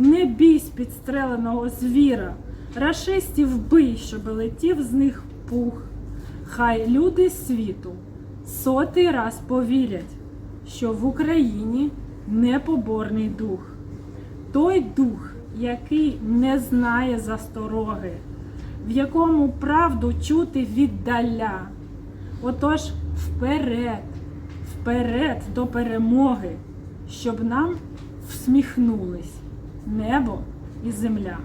Не бійсь підстреленого звіра, рашистів бий, щоб летів з них пух. Хай люди світу сотий раз повірять, що в Україні непоборний дух. Той дух, який не знає застороги, в якому правду чути віддаля. Отож, вперед, вперед до перемоги, щоб нам всміхнулись небо і земля.